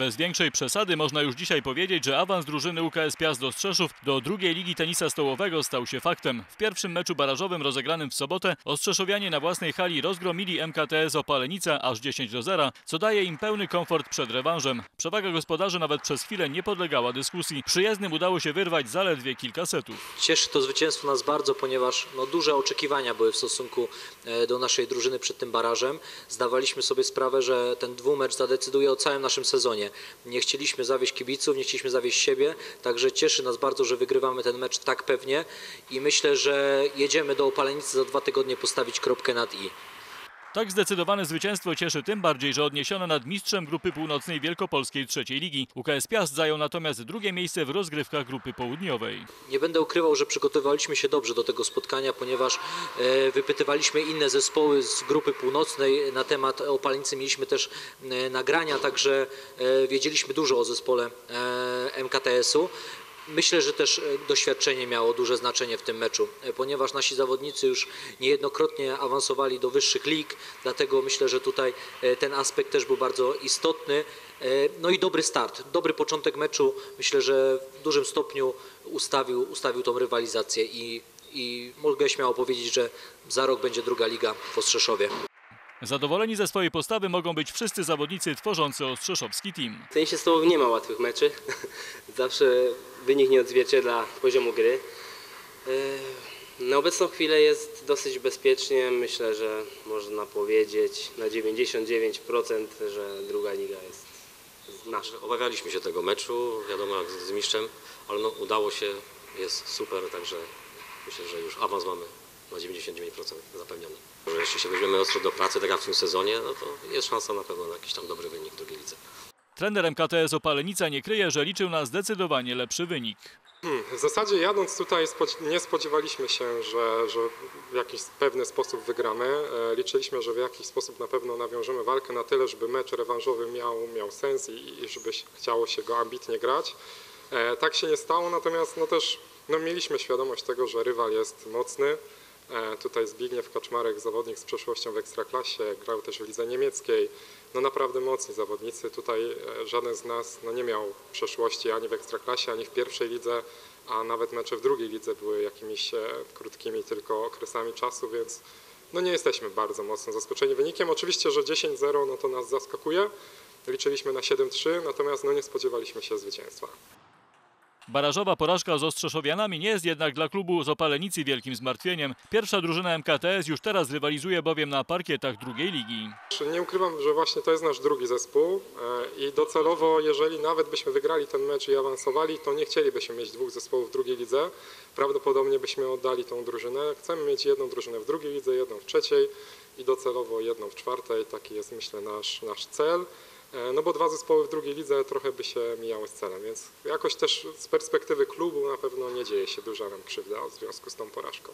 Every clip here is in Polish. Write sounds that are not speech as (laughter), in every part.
Bez większej przesady można już dzisiaj powiedzieć, że awans drużyny UKS Piast do Strzeszów do drugiej ligi tenisa stołowego stał się faktem. W pierwszym meczu barażowym rozegranym w sobotę Ostrzeszowianie na własnej hali rozgromili MKTS Opalenica aż 10 do 0, co daje im pełny komfort przed rewanżem. Przewaga gospodarzy nawet przez chwilę nie podlegała dyskusji. Przyjezdnym udało się wyrwać zaledwie kilka setów. Cieszy to zwycięstwo nas bardzo, ponieważ no, duże oczekiwania były w stosunku e, do naszej drużyny przed tym barażem. Zdawaliśmy sobie sprawę, że ten dwumecz zadecyduje o całym naszym sezonie. Nie chcieliśmy zawieść kibiców, nie chcieliśmy zawieść siebie, także cieszy nas bardzo, że wygrywamy ten mecz tak pewnie i myślę, że jedziemy do Opalenicy za dwa tygodnie postawić kropkę nad i. Tak zdecydowane zwycięstwo cieszy tym bardziej, że odniesiono nad mistrzem grupy północnej Wielkopolskiej trzeciej ligi. UKS Piast zajął natomiast drugie miejsce w rozgrywkach grupy południowej. Nie będę ukrywał, że przygotowywaliśmy się dobrze do tego spotkania, ponieważ e, wypytywaliśmy inne zespoły z grupy północnej na temat Opalnicy. Mieliśmy też e, nagrania, także e, wiedzieliśmy dużo o zespole MKTS-u. Myślę, że też e, doświadczenie miało duże znaczenie w tym meczu, e, ponieważ nasi zawodnicy już niejednokrotnie awansowali do wyższych lig, dlatego myślę, że tutaj e, ten aspekt też był bardzo istotny. No i dobry start, dobry początek meczu. Myślę, że w dużym stopniu ustawił, ustawił tą rywalizację i, i mogę śmiało powiedzieć, że za rok będzie druga liga w Ostrzeszowie. Zadowoleni ze swojej postawy mogą być wszyscy zawodnicy tworzący Ostrzeszowski team. W tenisie stołowym nie ma łatwych meczy. (laughs) Zawsze wynik nie odzwierciedla poziomu gry. Yy, Na obecną chwilę jest dosyć bezpiecznie. Myślę, że można powiedzieć na 99%, że druga liga jest nasza. Obawialiśmy się tego meczu, wiadomo jak z mistrzem, ale no, udało się, jest super, także myślę, że już awans mamy na 99% zapewniony. Że jeśli się weźmiemy ostro do pracy, tak jak w tym sezonie, no to jest szansa na pewno na jakiś tam dobry wynik w drugiej lidze. Trener MKTS Opalenica nie kryje, że liczył na zdecydowanie lepszy wynik. W zasadzie jadąc tutaj nie spodziewaliśmy się, że, że w jakiś pewny sposób wygramy. E, Liczyliśmy, że w jakiś sposób na pewno nawiążemy walkę na tyle, żeby mecz rewanżowy miał, miał sens i, i żeby chciało się go ambitnie grać. E, Tak się nie stało, natomiast no też no mieliśmy świadomość tego, że rywal jest mocny. E, Tutaj Zbigniew Kaczmarek, zawodnik z przeszłością w Ekstraklasie, grał też w lidze niemieckiej. No naprawdę mocni zawodnicy. Tutaj e, żaden z nas no nie miał przeszłości ani w Ekstraklasie, ani w pierwszej lidze, a nawet mecze w drugiej lidze były jakimiś e, krótkimi tylko okresami czasu, więc no nie jesteśmy bardzo mocno zaskoczeni wynikiem. Oczywiście, że 10-0 no to nas zaskakuje. Liczyliśmy na 7-3, natomiast no nie spodziewaliśmy się zwycięstwa. Barażowa porażka z Ostrzeszowianami nie jest jednak dla klubu z Opalenicy wielkim zmartwieniem. Pierwsza drużyna MKTS już teraz rywalizuje bowiem na parkietach drugiej ligi. Nie ukrywam, że właśnie to jest nasz drugi zespół e, i docelowo, jeżeli nawet byśmy wygrali ten mecz i awansowali, to nie chcielibyśmy mieć dwóch zespołów w drugiej lidze. Prawdopodobnie byśmy oddali tą drużynę. Chcemy mieć jedną drużynę w drugiej lidze, jedną w trzeciej i docelowo jedną w czwartej. Taki jest myślę nasz, nasz cel. E, No bo dwa zespoły w drugiej lidze trochę by się mijały z celem, więc jakoś też z perspektywy klubu na pewno nie dzieje się duża nam krzywda w związku z tą porażką.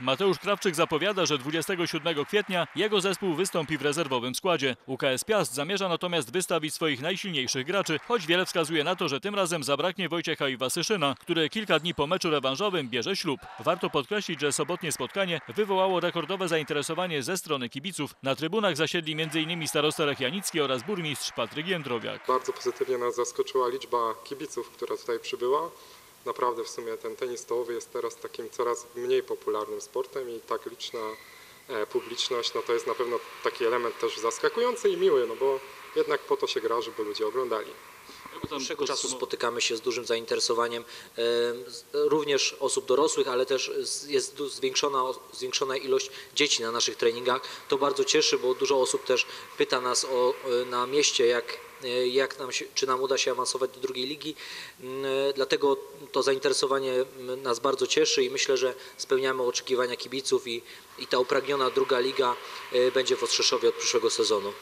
Mateusz Krawczyk zapowiada, że 27 kwietnia jego zespół wystąpi w rezerwowym składzie. UKS Piast zamierza natomiast wystawić swoich najsilniejszych graczy, choć wiele wskazuje na to, że tym razem zabraknie Wojciecha Iwasyszyna, który kilka dni po meczu rewanżowym bierze ślub. Warto podkreślić, że sobotnie spotkanie wywołało rekordowe zainteresowanie ze strony kibiców. Na trybunach zasiedli m.in. starosta Lech Janicki oraz burmistrz Patryk Jędrowiak. Bardzo pozytywnie nas zaskoczyła liczba kibiców, która tutaj przybyła. Naprawdę w sumie ten tenis stołowy jest teraz takim coraz mniej popularnym sportem i tak liczna e, publiczność, no to jest na pewno taki element też zaskakujący i miły, no bo jednak po to się gra, żeby ludzie oglądali. Od dłuższego czasu spotykamy się z dużym zainteresowaniem e, również osób dorosłych, ale też jest zwiększona, zwiększona ilość dzieci na naszych treningach. To bardzo cieszy, bo dużo osób też pyta nas o, e, na mieście, jak, jak nam się, czy nam uda się awansować do drugiej ligi. Mm, e, Dlatego to zainteresowanie mm, nas bardzo cieszy i myślę, że spełniamy oczekiwania kibiców i, i ta upragniona druga liga e, będzie w Ostrzeszowie od przyszłego sezonu.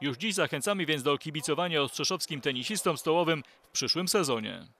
Już dziś zachęcamy więc do kibicowania ostrzeszowskim tenisistom stołowym w przyszłym sezonie.